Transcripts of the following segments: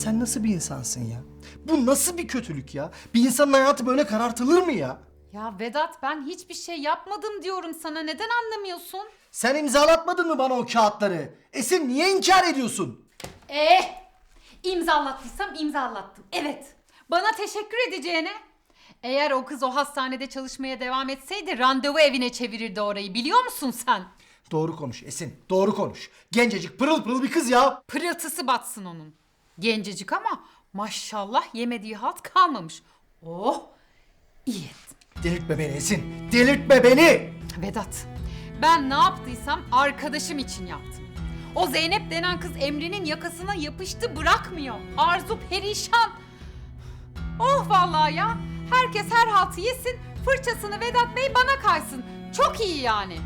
Sen nasıl bir insansın ya? Bu nasıl bir kötülük ya? Bir insanın hayatı böyle karartılır mı ya? Ya Vedat ben hiçbir şey yapmadım diyorum sana. Neden anlamıyorsun? Sen imzalatmadın mı bana o kağıtları? Esin niye inkar ediyorsun? Eh! İmzalattıysam imzalattım. Evet. Bana teşekkür edeceğine. Eğer o kız o hastanede çalışmaya devam etseydi randevu evine çevirirdi orayı biliyor musun sen? Doğru konuş Esin, doğru konuş. Gencecik pırıl pırıl bir kız ya. Pırıltısı batsın onun. Gencecik ama maşallah yemediği halt kalmamış. Oh! iyi ettim. Delirtme beni Esin, delirtme beni. Vedat, ben ne yaptıysam arkadaşım için yaptım. O Zeynep denen kız Emre'nin yakasına yapıştı bırakmıyor. Arzu perişan. Oh vallahi ya. Herkes her haltı yesin. Fırçasını Vedat Bey bana kaysın. Çok iyi yani.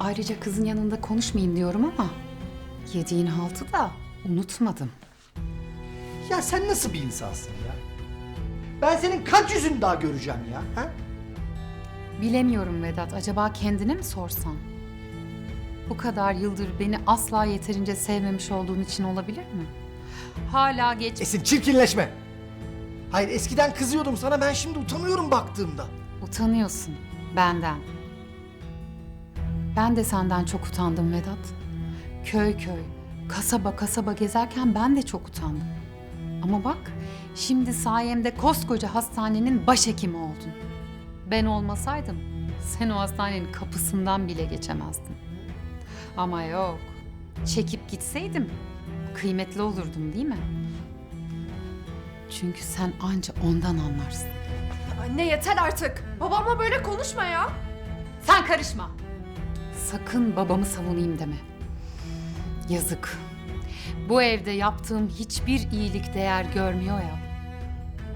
Ayrıca kızın yanında konuşmayayım diyorum ama yediğin haltı da unutmadım. Ya sen nasıl bir insansın ya? Ben senin kaç yüzünü daha göreceğim ya? Ha? Bilemiyorum Vedat. Acaba kendine mi sorsan? Bu kadar yıldır beni asla yeterince sevmemiş olduğun için olabilir mi? Hala geç... Esin çirkinleşme. Hayır eskiden kızıyordum sana ben şimdi utanıyorum baktığımda. Utanıyorsun benden. Ben de senden çok utandım Vedat. Köy köy, kasaba kasaba gezerken ben de çok utandım. Ama bak, şimdi sayemde koskoca hastanenin başhekimi oldun. Ben olmasaydım sen o hastanenin kapısından bile geçemezdin. Ama yok, çekip gitseydim kıymetli olurdum değil mi? Çünkü sen anca ondan anlarsın. Anne yeter artık. Babamla böyle konuşma ya. Sen karışma. Sakın babamı savunayım deme. Yazık. Bu evde yaptığım hiçbir iyilik değer görmüyor ya.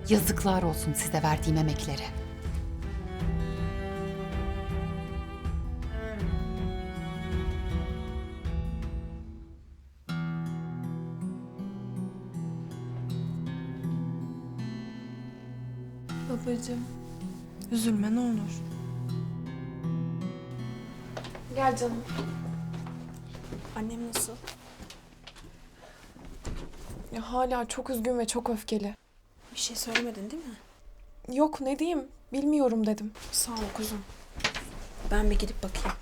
Yazıklar olsun size verdiğim emeklere. Babacığım, üzülme ne olur. Gel canım. Annem nasıl? Ya hala çok üzgün ve çok öfkeli. Bir şey söylemedin değil mi? Yok ne diyeyim bilmiyorum dedim. Sağ ol kuzum. Ben bir gidip bakayım.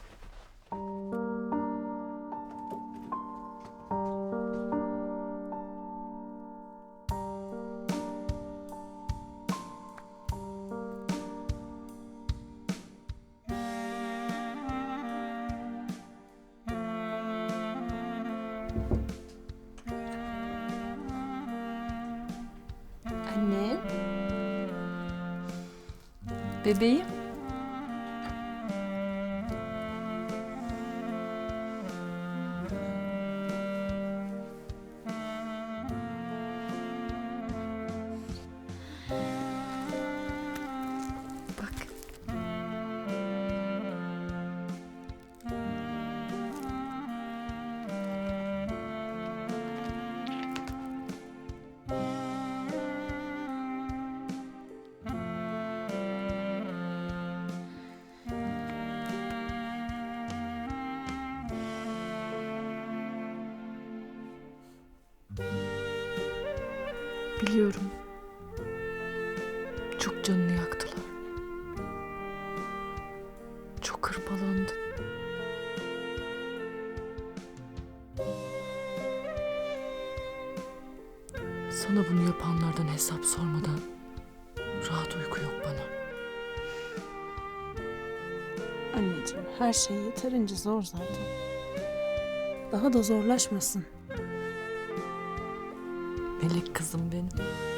Anne. Bebeğim. Biliyorum. Çok canını yaktılar. Çok hırpalandın. Sana bunu yapanlardan hesap sormadan rahat uyku yok bana. Anneciğim her şey yeterince zor zaten. Daha da zorlaşmasın. Melek kızım benim.